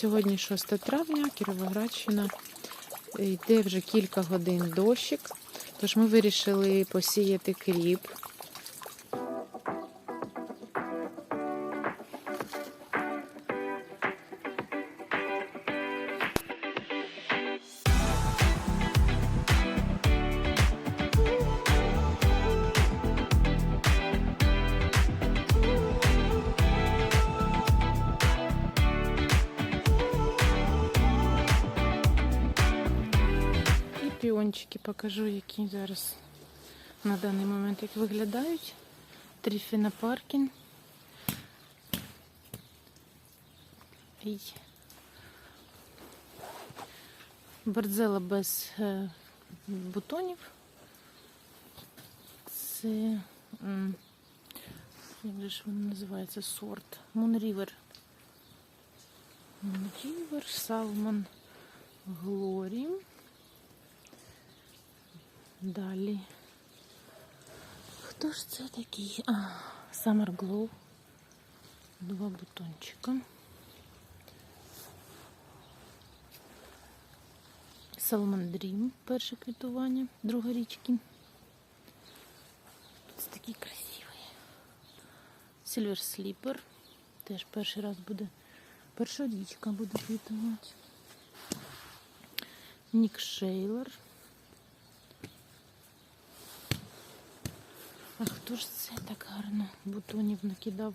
Сьогодні 6 травня, Кіровоградщина. Йде вже кілька годин дощик. Тож ми вирішили посіяти кріп. І покажу, які зараз на даний момент як виглядають. Тріфіна Паркін. І Бердзела без е, бутонів. Це як же ж воно називається сорт? Moon River, Salmon Glory. Далі. Хто ж це такий? А, Summer Glow. Два бутончика. Salmon Dream, перше квітування, друга річки. Це такий красивий. Silver Slipper. Теж перший раз буде. Перша річка буде квітувати. Нік Шейлер. А хто ж це так гарно бутонів накидав?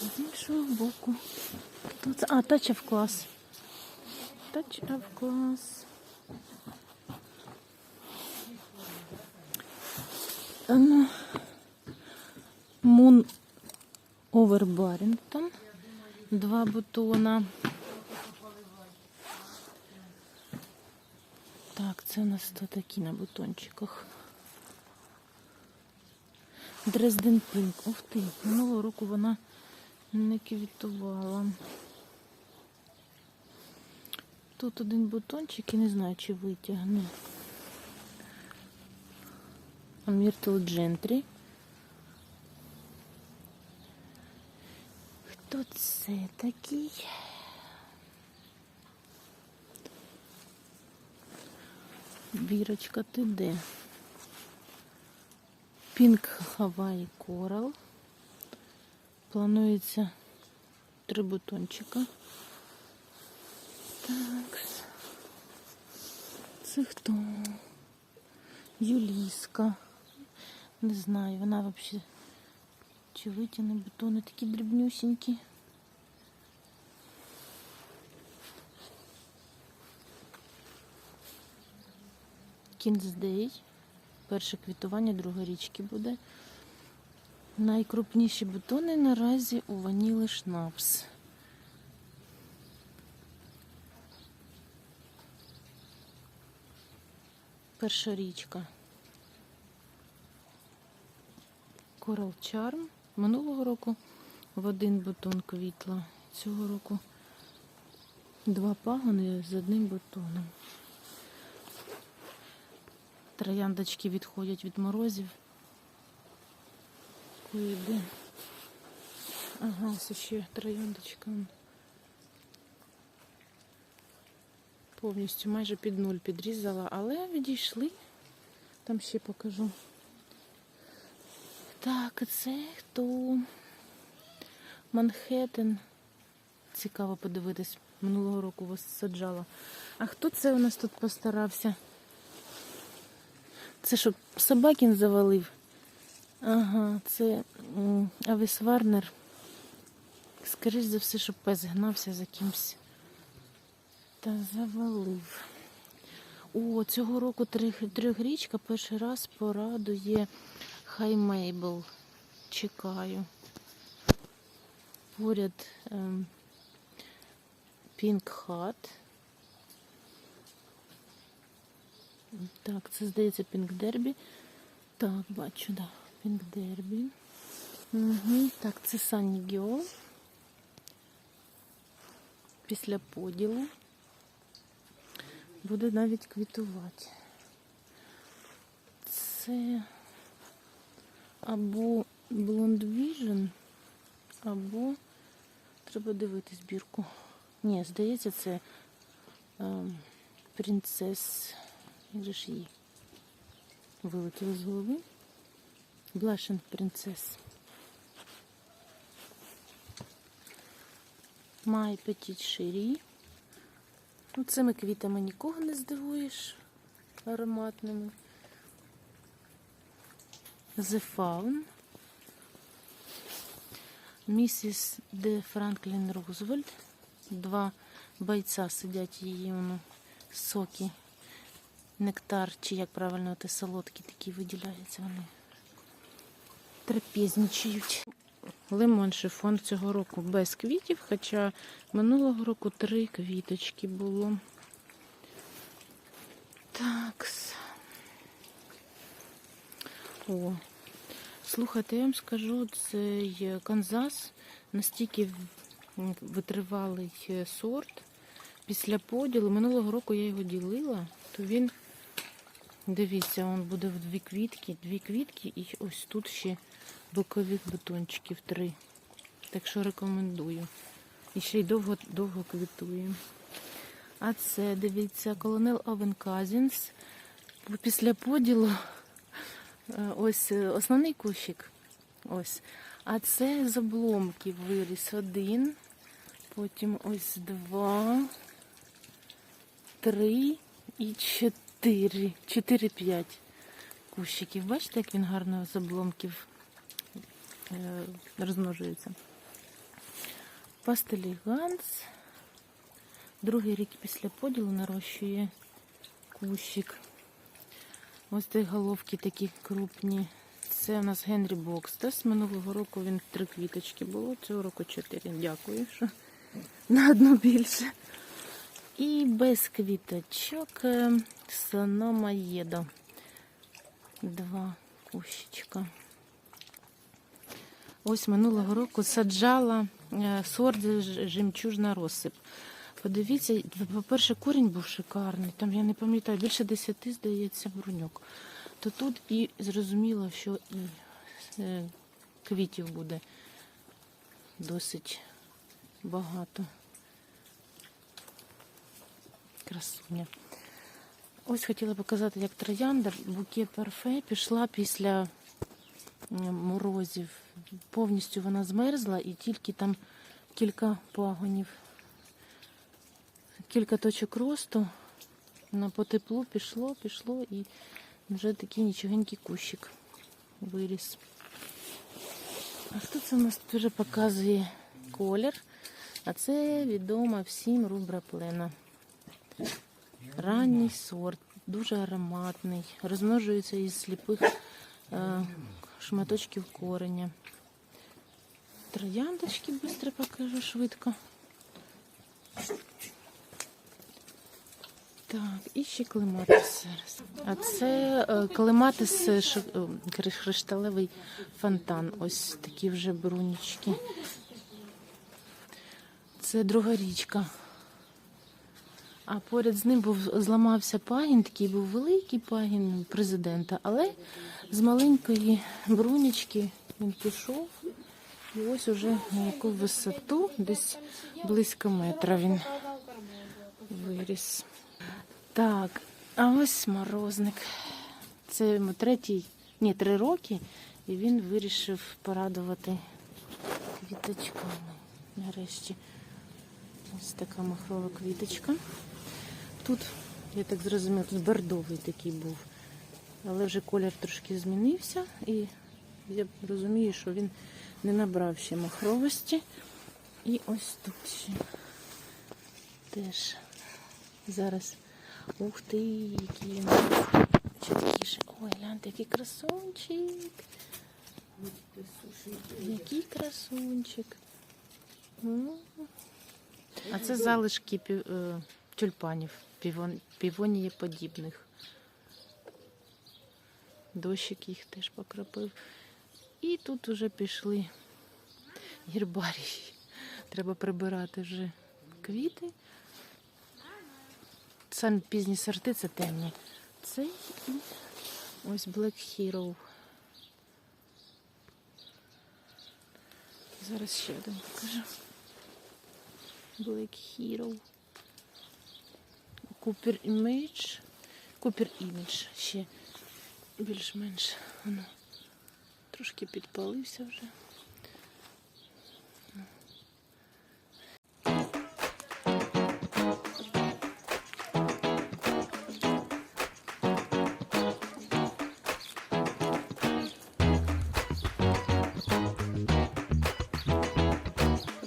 З іншого боку. Це? А, Class. Touch of Class. Ем, Moon Over Два бутона. Так, це у нас то такі на бутончиках. Дрезден Пінк. Ух ти, минулого року вона не квітувала. Тут один бутончик і не знаю, чи витягне. Myrtle Gentry. Хто це такий? Бірочка, ти де? Пінк Хавай Корал. Планується три бутончика. Так. Це хто? Юліска. Не знаю, вона взагалі чи витягне бутони такі дрібнюсінькі. Кінздей. Перше квітування, друга річки буде. Найкрупніші бутони наразі у ваніли шнапс. Перша річка. Coral Charm. Минулого року в один бутон квітла. Цього року два пагони з одним бутоном. Трояндочки відходять від морозів. Куди? Ага, ось ще трояндочка. Повністю майже під нуль підрізала, але відійшли. Там ще покажу. Так, це хто? Манхеттен. Цікаво подивитись. Минулого року вас саджала. А хто це у нас тут постарався? Це що, собакін завалив? Ага, це Авіс Варнер. Скоріш за все, щоб пес гнався за кимсь. Та завалив. О, цього року трьох- трьохрічка перший раз порадує Хай Мейбл. Чекаю. Поряд ем, Pink Так, це здається Pink Derby. Так, бачу, да. Pink Derby. Угу. Так, це Sunny Girl. Після поділу. Буде навіть квітувати. Це або Blonde Vision, або Треба дивитись бірку. Ні, здається, це ем, принцес. Як же ж її вилетіло з голови? Блашен принцес. Май Петіт Ширі. Ну, цими квітами нікого не здивуєш ароматними. The Faun. Місіс Де Франклін Рузвельт. Два бойця сидять її воно, соки, нектар, чи як правильно те солодкі такі виділяються вони. Трапезничають. Лимон шифон цього року без квітів, хоча минулого року три квіточки було. Такс. О, слухайте, я вам скажу, цей Канзас настільки витривалий сорт. Після поділу минулого року я його ділила, то він, дивіться, він буде в дві квітки, дві квітки і ось тут ще бокових бутончиків три. Так що рекомендую. І ще й довго, довго квітує. А це, дивіться, колонел Овен Казінс. Після поділу е, ось е, основний кущик. Ось. А це з обломків виріс один, потім ось два, три і чотири. Чотири-п'ять кущиків. Бачите, як він гарно з обломків е, розмножується. Пастелі Ганс. Другий рік після поділу нарощує кущик. Ось ці головки такі крупні. Це у нас Генрі Бокста. З минулого року він три квіточки було, цього року чотири. Дякую, що на одну більше. І без квіточок е, Сонома. Два кущичка. Ось минулого року саджала е, сорт жемчужна розсип. Подивіться, по-перше, корінь був шикарний. Там я не пам'ятаю, більше десяти, здається, бруньок. То тут і зрозуміло, що і е, квітів буде досить багато. Красуня. Ось хотіла показати, як троянда буке парфе пішла після морозів. Повністю вона змерзла і тільки там кілька пагонів, кілька точок росту. На по теплу пішло, пішло і вже такий нічогенький кущик виріс. А хто це у нас тут вже показує колір? А це відома всім рубра плена. Ранній сорт, дуже ароматний, розмножується із сліпих е, шматочків кореня. Трояндочки швидко покажу швидко. Так, і ще клематис зараз. А це е, клематис ши- е, фонтан. Ось такі вже брунічки. Це друга річка. А поряд з ним був зламався пагін, такий був великий пагін президента, але з маленької брунічки він пішов. І ось уже на яку висоту, десь близько метра він виріс. Так, а ось морозник. Це йому третій, ні, три роки, і він вирішив порадувати квіточками. Нарешті ось така махрова квіточка. Тут, я так зрозуміла, тут бордовий такий був. Але вже колір трошки змінився, і я розумію, що він не набрав ще махровості. І ось тут ще теж зараз. Ух ти, який він. Ой, гляньте, який красунчик. Який красунчик. А це залишки е, тюльпанів, півон, півонієподібних. Дощик їх теж покропив. І тут вже пішли гербарії. Треба прибирати вже квіти. Самі пізні сорти це темні. Цей і ось Black Hero. Зараз ще один покажу. Black Hero. Cooper імідж. Купер імідж ще більш-менш. Воно трошки підпалився вже.